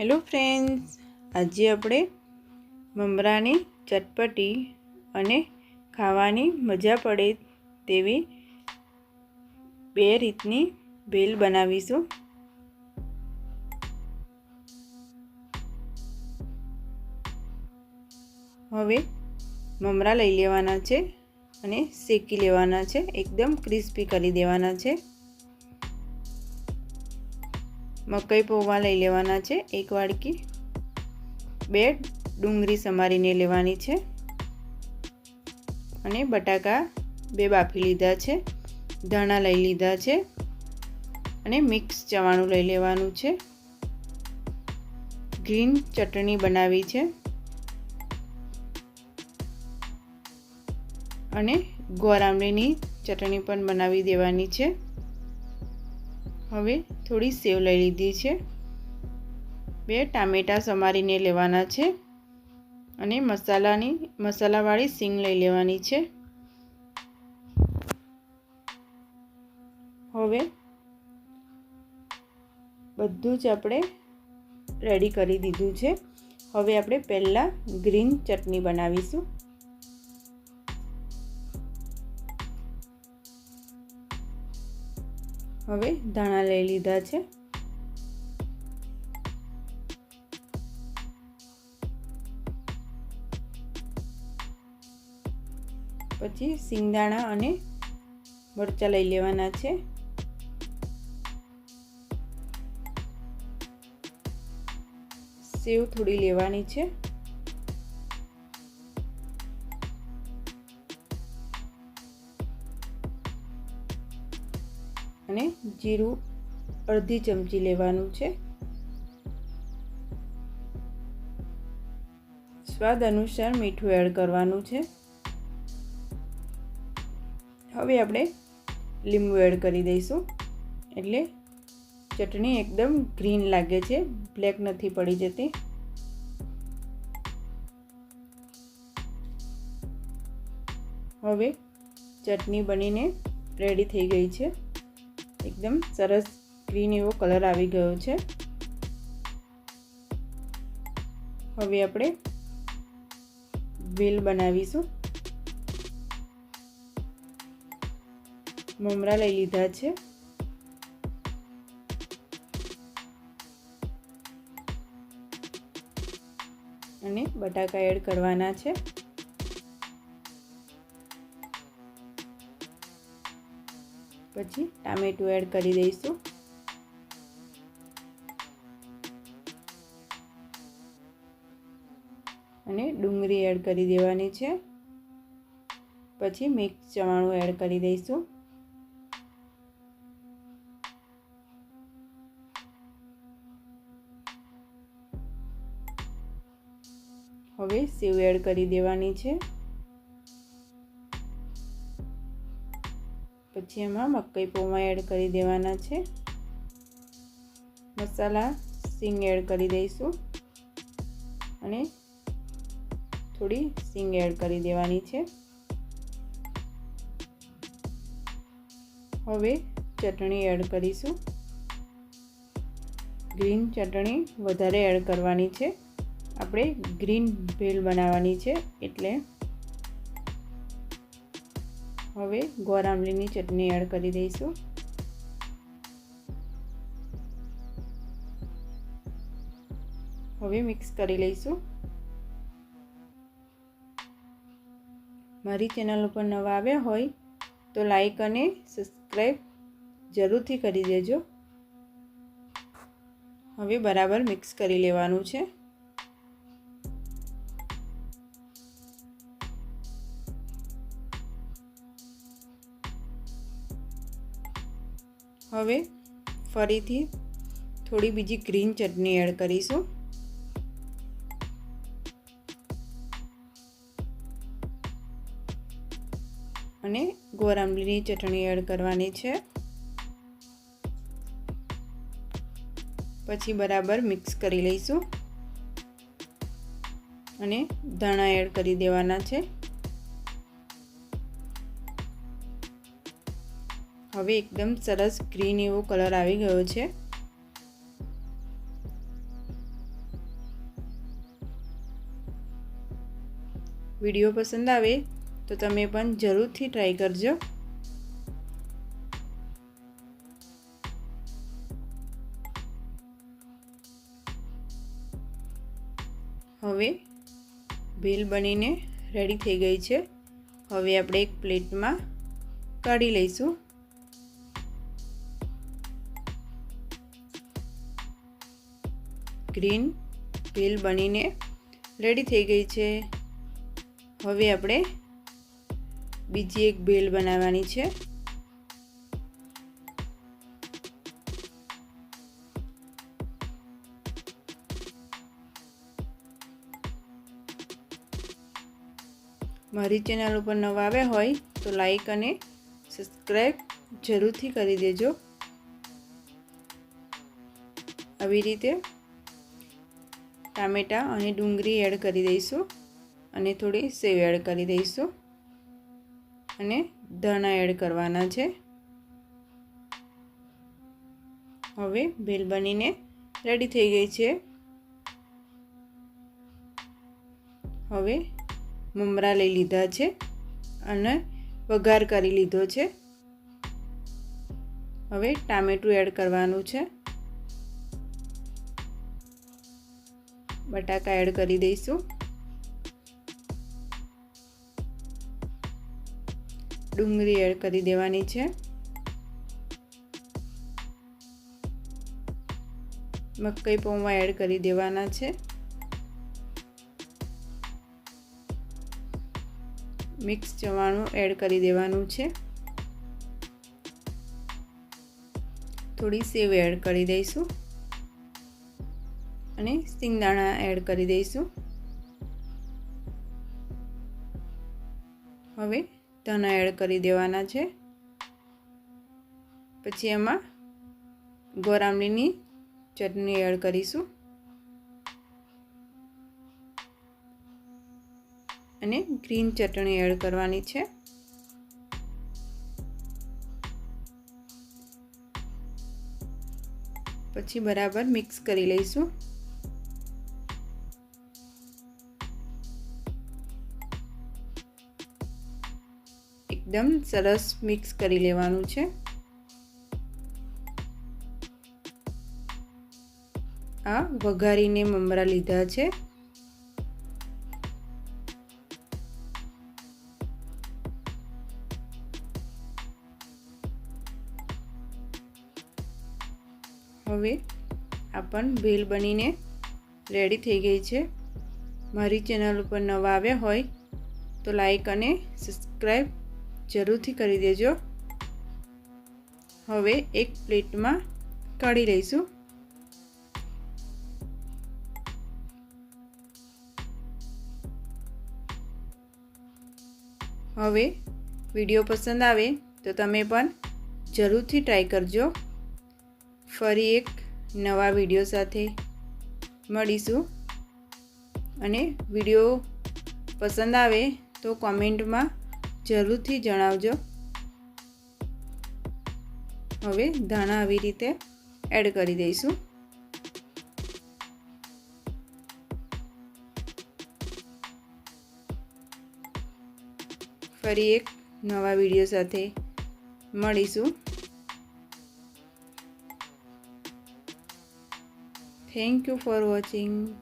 Hello friends, આજે આપણે મમરાની ચટપટી અને ખાવાની મજા પડે તેવી બે રીતની ભેલ બનાવીશું. હવે મમરા લઈ લેવાના છે અને શેકી લેવાના છે, એકદમ ક્રિસ્પી કરી દેવાના છે. મકાઈ પૌવા લઈ લેવાના છે, એક વાડકી. બે ડુંગળી સમારીને લેવાની છે. અને બટાકા બે બાફી લીધા છે, ધાણા લઈ લીધા છે અને મિક્સ ચવાણું લઈ લેવાનું છે. ગ્રીન ચટણી બનાવી છે. અને ગોરામલીની ચટણી પણ બનાવી દેવાની છે. હવે થોડી સેવ લઈ લીધી છે. બે ટામેટાં સમારીને લેવાના છે અને મસાલાની, મસાલાવાળી સીંગ લઈ લેવાની છે. હવે બધું જ આપણે રેડી કરી દીધું છે. હવે આપણે પહેલાં ગ્રીન ચટણી બનાવીશું. હવે ધાણા લઈ લીધા છે. પછી સિંગદાણા અને મરચાં લઈ લેવાના છે. સેવ થોડી લેવાની છે. જીરું અડધી ચમચી લેવાનું છે. સ્વાદ અનુસાર મીઠું એડ કરવાનું છે. હવે આપણે લીંબુ એડ કરી દઈશું. એટલે ચટણી એકદમ ગ્રીન લાગે છે, બ્લેક નથી પડી જતી. હવે ચટણી બનીને રેડી થઈ ગઈ છે. એકદમ સરસ ગ્રીન એવો કલર આવી ગયો છે. હવે આપણે વેલ બનાવીશું. મમરા લઈ લીધા છે. અને બટાકા એડ કરવાના છે. પછી ટામેટું એડ કરી દઈશું. અને ડુંગળી એડ કરી દેવાની છે. પછી મિક્સ ચવાણું એડ કરી દઈશું. હવે સેવ એડ કરી દેવાની છે. પછી એમાં મકાઈ પૌવા એડ કરી દેવાના છે. મસાલા સિંગ એડ કરી દઈશું. અને થોડી સિંગ એડ કરી દેવાની છે. હવે ચટણી એડ કરીશું. ગ્રીન ચટણી વધારે એડ કરવાની છે. આપણે ગ્રીન ભેલ બનાવવાની છે એટલે હવે ગોર આંબલીની ચટણી એડ કરી દઈશું. હવે મિક્સ કરી લઈશું. મારી ચેનલ ઉપર નવા આવ્યા હોય તો લાઈક અને સબસ્ક્રાઈબ જરૂરથી કરી દેજો. હવે બરાબર મિક્સ કરી લેવાનું છે. હવે ફરીથી થોડી બીજી ગ્રીન ચટણી એડ કરીશું. અને ગોરાંબલીની ચટણી એડ કરવાની છે. પછી બરાબર મિક્સ કરી લઈશું. અને ધાણા એડ કરી દેવાના છે. હવે એકદમ સરસ ગ્રીન એવો કલર આવી ગયો છે. વીડિયો પસંદ આવે તો તમે પણ જરૂરથી ટ્રાય કરજો. હવે ભેલ બનીને રેડી થઈ ગઈ છે. હવે આપણે એક પ્લેટમાં કાઢી લઈશું. ગ્રીન ભેલ બનીને રેડી થઈ ગઈ છે. હવે આપણે બીજી એક ભેલ બનાવવાની છે. મારી ચેનલ ઉપર નવા આવ્યા હોય તો લાઈક અને સબસ્ક્રાઈબ જરૂરથી કરી દેજો. આવી રીતે ટામેટાં અને ડુંગળી એડ કરી દઈશું અને થોડી સેવ એડ કરી દઈશું અને ધાણા એડ કરવાના છે. હવે ભેલ બનીને રેડી થઈ ગઈ છે. હવે મમરા લઈ લીધા છે અને વઘાર કરી લીધો છે. હવે ટામેટું એડ કરવાનું છે. બટાકા એડ કરી દઈશું. ડુંગળી એડ કરી દેવાની છે. મકાઈ પૌવા એડ કરી દેવાના છે. મિક્સ ચવાણું એડ કરી દેવાનું છે. થોડી સેવ એડ કરી દઈશું. અને સિંગદાણા એડ કરી દઈશું. હવે ધના એડ કરી દેવાના છે. પછી એમાં ગોરામલીની ચટણી એડ કરીશું. અને ગ્રીન ચટણી એડ કરવાની છે. પછી બરાબર મિક્સ કરી લઈશું. એકદમ સરસ મિક્સ કરી લેવાનું છે. આ વઘારીને મમરા લીધા છે. હવે આપણ ભેલ બનીને રેડી થઈ ગઈ છે. મારી ચેનલ ઉપર નવા આવ્યા હોય તો લાઈક અને સબસ્ક્રાઈબ જરૂરથી કરી દેજો. હવે એક પ્લેટમાં કાઢી લઈશું. હવે વીડિયો પસંદ આવે તો તમે પણ જરૂરથી ટ્રાય કરજો. ફરી એક નવા વીડિયો સાથે મળીશું. અને વીડિયો પસંદ આવે તો કોમેન્ટમાં જરૂરથી જણાવજો. હવે ધાણા આવી રીતે એડ કરી દઈશું. ફરી એક નવા વીડિયો સાથે મળીશું. Thank you for watching